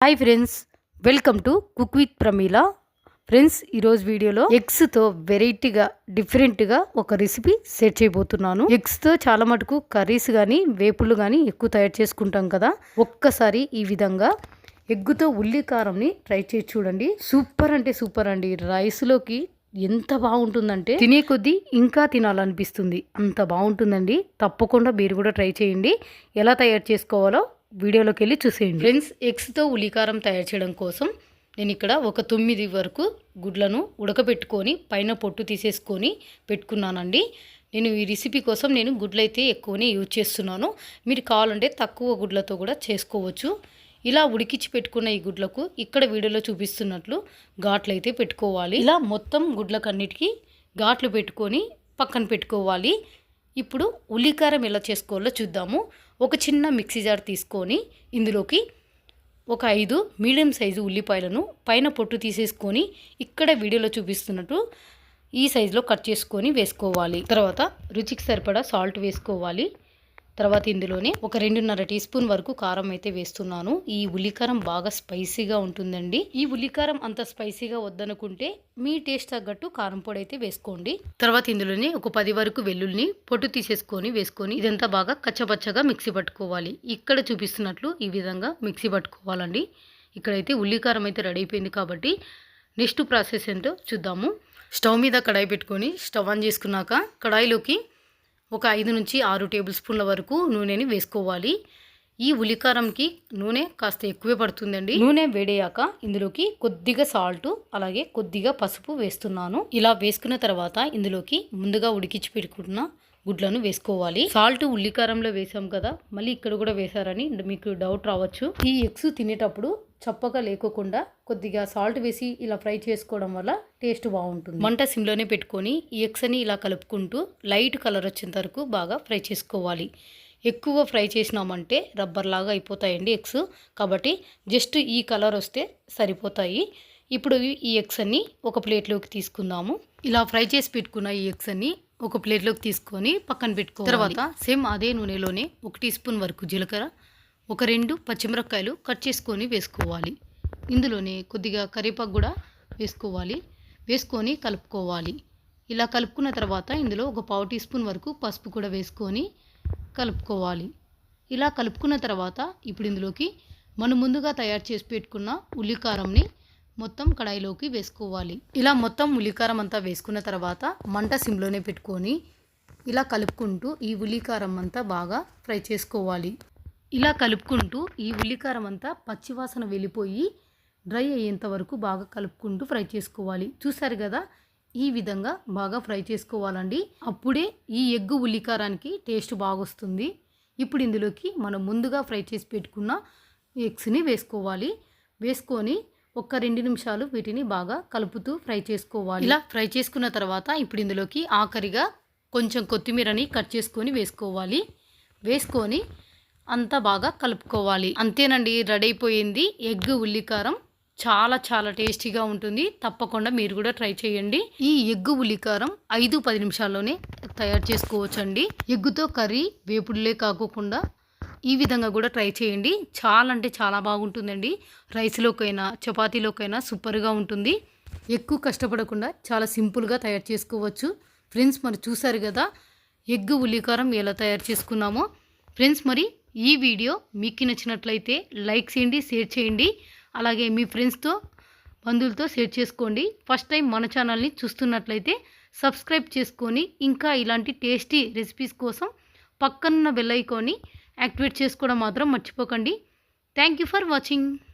Hi friends welcome to cook with Pramila friends ఈరోజు వీడియోలో ఎగ్స్తో వెరైటీగా డిఫరెంట్గా ఒక రెసిపీ సెట్ చేయబోతున్నాను. ఎగ్స్తో చాలా మటుకు కర్రీస్ కానీ వేపులు కానీ ఎక్కువ తయారు చేసుకుంటాం కదా. ఒక్కసారి ఈ విధంగా ఎగ్గుతో ఉల్లి కారంని ట్రై చేసి చూడండి. సూపర్ అంటే సూపర్ అండి. రైస్లోకి ఎంత బాగుంటుందంటే తినే కొద్దీ ఇంకా తినాలనిపిస్తుంది. అంత బాగుంటుందండి. తప్పకుండా మీరు కూడా ట్రై చేయండి. ఎలా తయారు చేసుకోవాలో వీడియోలోకి వెళ్ళి చూసేయండి. ఫ్రెండ్స్ ఎగ్స్తో ఉల్లికారం తయారు చేయడం కోసం నేను ఇక్కడ ఒక తొమ్మిది వరకు గుడ్లను ఉడకబెట్టుకొని పైన పొట్టు తీసేసుకొని పెట్టుకున్నానండి. నేను ఈ రెసిపీ కోసం నేను గుడ్లు అయితే ఎక్కువనే యూజ్ చేస్తున్నాను. మీరు కావాలంటే తక్కువ గుడ్లతో కూడా చేసుకోవచ్చు. ఇలా ఉడికించి పెట్టుకున్న ఈ గుడ్లకు ఇక్కడ వీడియోలో చూపిస్తున్నట్లు ఘాట్లు అయితే పెట్టుకోవాలి. ఇలా మొత్తం గుడ్లకన్నిటికీ ఘాట్లు పెట్టుకొని పక్కన పెట్టుకోవాలి. ఇప్పుడు ఉల్లికారం ఎలా చేసుకోవాలో చూద్దాము. ఒక చిన్న మిక్సీ జార్ తీసుకొని ఇందులోకి ఒక ఐదు మీడియం సైజు ఉల్లిపాయలను పైన పొట్టు తీసేసుకొని ఇక్కడ వీడియోలో చూపిస్తున్నట్టు ఈ సైజులో కట్ చేసుకొని వేసుకోవాలి. తర్వాత రుచికి సరిపడా సాల్ట్ వేసుకోవాలి. తర్వాత ఇందులోనే ఒక రెండున్నర టీ స్పూన్ వరకు కారం అయితే వేస్తున్నాను. ఈ ఉల్లికారం బాగా స్పైసీగా ఉంటుందండి. ఈ ఉల్లికారం అంత స్పైసీగా వద్దనుకుంటే మీ టేస్ట్ తగ్గట్టు కారం పొడి అయితే వేసుకోండి. తర్వాత ఇందులోనే ఒక పది వరకు వెల్లుల్ని పొట్టు తీసేసుకొని వేసుకొని ఇదంతా బాగా కచ్చపచ్చగా మిక్సీ పట్టుకోవాలి. ఇక్కడ చూపిస్తున్నట్లు ఈ విధంగా మిక్సీ పట్టుకోవాలండి. ఇక్కడైతే ఉల్లికారం అయితే రెడీ అయిపోయింది కాబట్టి నెక్స్ట్ ప్రాసెస్ ఏంటో చూద్దాము. స్టవ్ మీద కడాయి పెట్టుకొని స్టవ్ ఆన్ చేసుకున్నాక కడాయిలోకి ఒక ఐదు నుంచి ఆరు టేబుల్ స్పూన్ల వరకు నూనెని వేసుకోవాలి. ఈ ఉలికారంకి నూనె కాస్త ఎక్కువే పడుతుందండి. నూనె వేడయ్యాక ఇందులోకి కొద్దిగా సాల్ట్ అలాగే కొద్దిగా పసుపు వేస్తున్నాను. ఇలా వేసుకున్న తర్వాత ఇందులోకి ముందుగా ఉడికించి పెట్టుకున్న గుడ్లను వేసుకోవాలి. సాల్ట్ ఉల్లికారంలో వేసాం కదా మళ్ళీ ఇక్కడ కూడా వేసారని మీకు డౌట్ రావచ్చు. ఈ ఎగ్స్ తినేటప్పుడు చప్పగా లేకోకుండా కొద్దిగా సాల్ట్ వేసి ఇలా ఫ్రై చేసుకోవడం వల్ల టేస్ట్ బాగుంటుంది. మంట సిమ్లోనే పెట్టుకొని ఈ ఎగ్స్ని ఇలా కలుపుకుంటూ లైట్ కలర్ వచ్చేంత వరకు బాగా ఫ్రై చేసుకోవాలి. ఎక్కువ ఫ్రై చేసినామంటే రబ్బర్ లాగా అయిపోతాయండి ఎగ్స్. కాబట్టి జస్ట్ ఈ కలర్ వస్తే సరిపోతాయి. ఇప్పుడు ఈ ఎగ్స్ అన్ని ఒక ప్లేట్లోకి తీసుకుందాము. ఇలా ఫ్రై చేసి పెట్టుకున్న ఈ ఎగ్స్ అన్ని ఒక ప్లేట్లోకి తీసుకొని పక్కన పెట్టుకో తర్వాత సేమ్ అదే నూనెలోనే ఒక టీ స్పూన్ వరకు జీలకర్ర ఒక రెండు పచ్చిమిరపకాయలు కట్ చేసుకొని వేసుకోవాలి. ఇందులోనే కొద్దిగా కరివేపాకు కూడా వేసుకోవాలి. వేసుకొని కలుపుకోవాలి. ఇలా కలుపుకున్న తర్వాత ఇందులో ఒక పావు టీ స్పూన్ వరకు పసుపు కూడా వేసుకొని కలుపుకోవాలి. ఇలా కలుపుకున్న తర్వాత ఇప్పుడు ఇందులోకి మనం ముందుగా తయారు చేసి పెట్టుకున్న ఉల్లికారంని మొత్తం కడాయిలోకి వేసుకోవాలి. ఇలా మొత్తం ఉల్లికారం అంతా వేసుకున్న తర్వాత మంట సిమ్లోనే పెట్టుకొని ఇలా కలుపుకుంటూ ఈ ఉల్లికారం అంతా బాగా ఫ్రై చేసుకోవాలి. ఇలా కలుపుకుంటూ ఈ ఉల్లికారం అంతా పచ్చివాసన వెళ్ళిపోయి డ్రై అయ్యేంత వరకు బాగా కలుపుకుంటూ ఫ్రై చేసుకోవాలి. చూసారు కదా? ఈ విధంగా బాగా ఫ్రై చేసుకోవాలండి. అప్పుడే ఈ ఎగ్గు ఉల్లికారానికి టేస్ట్ బాగొస్తుంది. ఇప్పుడు ఇందులోకి మనం ముందుగా ఫ్రై చేసి పెట్టుకున్న ఎగ్స్ని వేసుకోవాలి. వేసుకొని ఒక రెండు నిమిషాలు వీటిని బాగా కలుపుతూ ఫ్రై చేసుకోవాలి. ఇలా ఫ్రై చేసుకున్న తర్వాత ఇప్పుడు ఇందులోకి ఆఖరిగా కొంచెం కొత్తిమీరని కట్ చేసుకొని వేసుకోవాలి. వేసుకొని అంతా బాగా కలుపుకోవాలి. అంతేనండి రెడీ అయిపోయింది ఎగ్ ఉల్లికారం చాలా చాలా టేస్టీగా ఉంటుంది. తప్పకుండా మీరు కూడా ట్రై చేయండి. ఈ ఎగ్గు ఉల్లికారం ఐదు పది నిమిషాల్లోనే తయారు చేసుకోవచ్చండి. ఎగ్గుతో కర్రీ వేపుడులే కాకోకుండా ఈ విధంగా కూడా ట్రై చేయండి. చాలా అంటే చాలా బాగుంటుందండి. రైస్లోకైనా చపాతీలోకైనా సూపర్గా ఉంటుంది. ఎక్కువ కష్టపడకుండా చాలా సింపుల్గా తయారు చేసుకోవచ్చు. ఫ్రెండ్స్ మరి చూసారు కదా ఎగ్ ఉల్లికారం ఎలా తయారు చేసుకున్నామో. ఫ్రెండ్స్ మరి ఈ వీడియో మీకు నచ్చినట్లయితే లైక్ చేయండి షేర్ చేయండి. అలాగే మీ ఫ్రెండ్స్తో బంధువులతో షేర్ చేసుకోండి. ఫస్ట్ టైం మన ఛానల్ని చూస్తున్నట్లయితే సబ్స్క్రైబ్ చేసుకొని ఇంకా ఇలాంటి టేస్టీ రెసిపీస్ కోసం పక్కనున్న బెల్ ఐకాన్ని యాక్టివేట్ చేసుకోవడం మాత్రం మర్చిపోకండి. Thank you for watching.